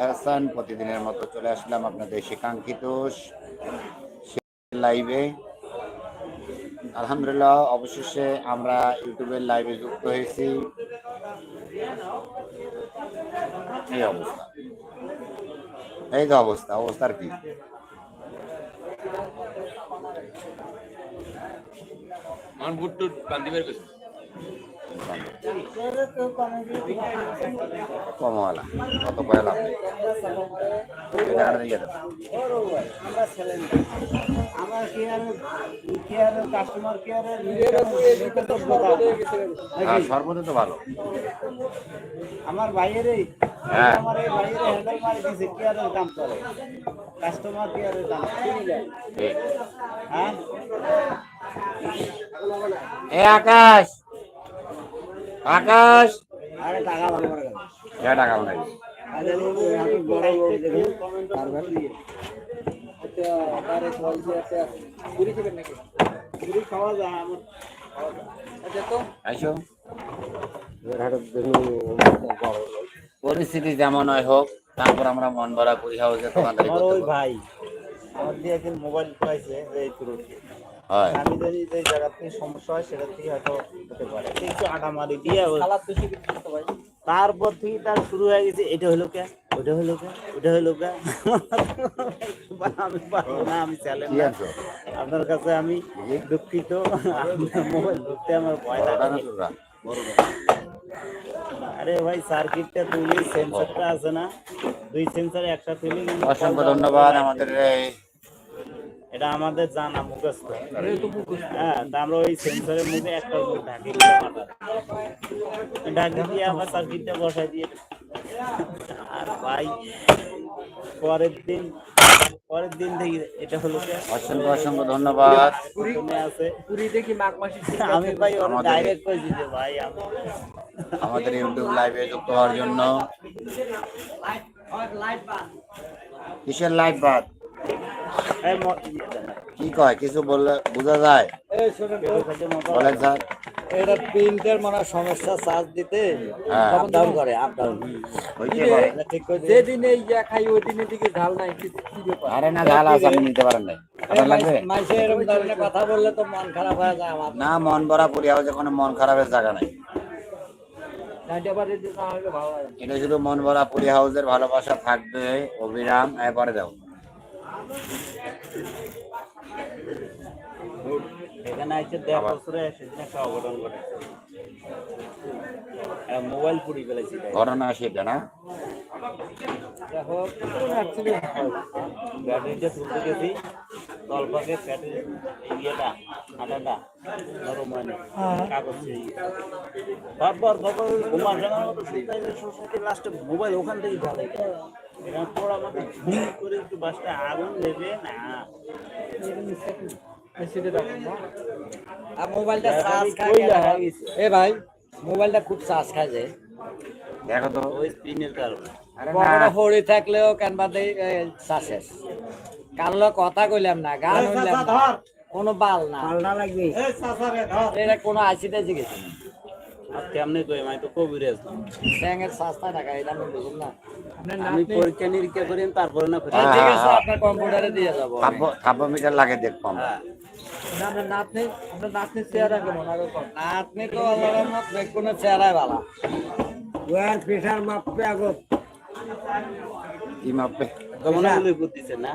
হাসান প্রতিদিনের মতো চলে আসলাম আপনাদের কাঙ্ক্ষিত লাইভে আলহামদুলিল্লাহ, অবশেষে আমরা ইউটিউবের লাইভে যুক্ত হয়েছি। এই অবস্থা। এই তো অবস্থা, অবস্থার কি? কমওয়ালা কত কেয়ারে হ্যাঁ সর্বদা তো ভালো। আমার ভাইয়ের হ্যাঁ। আমার এই ভাইয়ের হ্যান্ডেল মারি দিছে কেয়ারের কাম করে কাস্টমার কেয়ারের হ্যাঁ? আকাশ! আকাশ। টাকা করে আচ্ছা আচ্ছা পরিস্থিতি যেমন হয় হোক তারপর আমরা মন ভরা পুরি হাউসে পারি। ভাই। আমার দিয়ে একদিন মোবাইল পাইছে এই আমি যদি যে জায়গা থেকে সমস্যা হয় সেটা থেকে হয়তো হতে পারে। একটু আটা দিয়ে তারপর থেকে তার শুরু হয়ে গেছে এটা হলো কে? ওটা হলো কে? ওটা হলো কে? আমি পারব না আমি চ্যালেঞ্জ আপনার কাছে আমি দুঃখিত। মোবাইল ধরতে আমার ভয় লাগে। আরে ভাই সার্কিটটা তুলি সেন্সরটা আছে না। দুই সেন্সর একসাথে তুলি অসংখ্য ধন্যবাদ আমাদের এটা আমাদের জানা মুখস্থ। হ্যাঁ তা আমরা ওই সেন্সরের মুখে একটা মুখ ঢাকি। ঢাকি দিয়ে আবার সার্কিটটা বসাই দিয়ে আর ভাই পরের দিন পরের দিন থেকে এটা হলো অসংখ্য অসংখ্য ধন্যবাদ। আছে। পুরি দেখি মাঘ মাসে আমি ভাই ডাইরেক্ট কই দিতে ভাই আমাদের ইউটিউব লাইভে যুক্ত হওয়ার জন্য। কিসের লাইভ বাদ। কি কয় কিছু বললে বোঝা যায়? বলেন স্যার। এটা প্রিন্টের মানে সমস্যা চার্জ দিতে হ্যাঁ। আপ ডাউন করে আপ ডাউন হইতে পারে যেদিন এই ইয়া খাই ওই দিনের দিকে ঝাল নাই কি কি ব্যাপার আরে না ঝাল আছে আপনি নিতে পারেন নাই। আপনার লাগবে? মাইসে এরকম ধরনের কথা বললে তো মন খারাপ হয়ে যায় আমার। না মন ভরা পুরি হাউসে কোনো মন খারাপের জায়গা নাই। এটা শুধু মন ভরা পুরি হাউসের ভালোবাসা থাকবে অবিরাম এরপরে দাও এখানে আছে দেড় বছরে সেদিন একটা অঘটন ঘটেছে। মোবাইল পুড়ি ফেলেছি। ভাই। ঘটনা সেটা না? দেখো অ্যাকচুয়ালি ব্যাটারিটা তুলতে গেছি। তলপাকে ব্যাটারি ইয়েটা আটাটা নরম মানে কাগজ বারবার বারবার লাস্টে মোবাইল ওখান থেকে এখানে পর আমাকে ঘুম করে একটু বাসটা আগুন নেবে না। সেটা দেখো না আর মোবাইলটা চার্জ খায়। এ ভাই মোবাইলটা খুব চার্জ খায় যে। দেখো তো ওই স্পিনের কারণে। আরে পকেটে থাকলেও চার্জ শেষ কথা কইলাম না গান হইলাম কোনো বাল না। এটা কোনো আইসিতে জিগেছি না আর কেমনে কই আমি তো কবিরাজ না। ব্যাঙের সস্তা টাকা এটা বুঝুন না। আমি পরীক্ষা নিরীক্ষা করি তারপরে না করি হ্যাঁ, ঠিক আছে হ্যাঁ। আপনার কম্পিউটারে দিয়ে যাব। আমি। থাব্ব থাব্ব মিটার লাগে দেখব আমরা। হ্যাঁ। আপনার নাতনি আপনার নাতনির চেহারা কেমন? আগে কম। তো আল্লাহর মত কোনো চেহারায় ভালো। ওয়ার প্রেসার মাপবে আগত। কি মাপবে কেমনগুলো করতেছে না?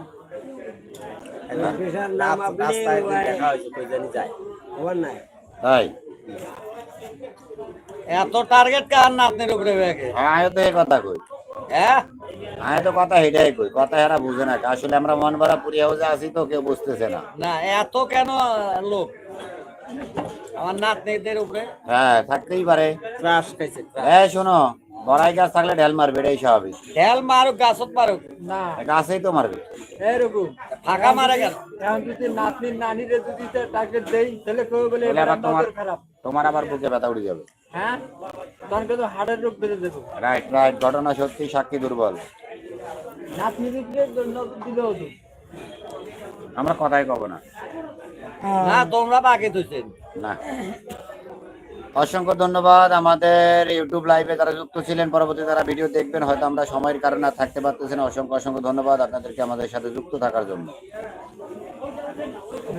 প্রেসার না মাপলে রাস্তায় দেখা হয়েছে কই জানি যায়। ওর নাই। তাই? এত টার্গেট কার না আপনার উপরে ব্যাগে আয় তো এই কথা কই। হ্যাঁ? আয় তো কথা এটাই কই কথা এরা বুঝে না। আসলে আমরা মন ভরা পুরি হাউসে আছি তো কেউ বুঝতেছে না। না এত কেন লোক? আমার নাতনিদের উপরে? হ্যাঁ থাকতেই পারে। ক্রাশ খাইছে হ্যাঁ শোনো বড়াই গাছ থাকলে ঢেল মারবে এটাই স্বাভাবিক। ঢেল মারুক গাছত মারুক। না। গাছেই তো মারবে। এরকম ফাঁকা মারে এখন যদি নাতনির নানিরে যদি তাকে দেই তাহলে কেউ বলে আবার তোমার খারাপ। তোমার আবার বুকে ব্যথা উঠে যাবে। হ্যাঁ? তখন কিন্তু হার্টের রোগ বেড়ে দেবো। রাইট রাইট ঘটনা সত্যি সাক্ষী দুর্বল। নজর দিলেও তো। আমরা কথাই কব না। না তোমরা বাকি তুইছেন না। অসংখ্য ধন্যবাদ। আমাদের ইউটিউব লাইভে যারা যুক্ত ছিলেন, পরবর্তী তারা ভিডিও দেখবেন, হয়তো আমরা সময়ের কারণে থাকতে পারতেছি না। অসংখ্য অসংখ্য ধন্যবাদ আপনাদেরকে আমাদের সাথে যুক্ত থাকার জন্য।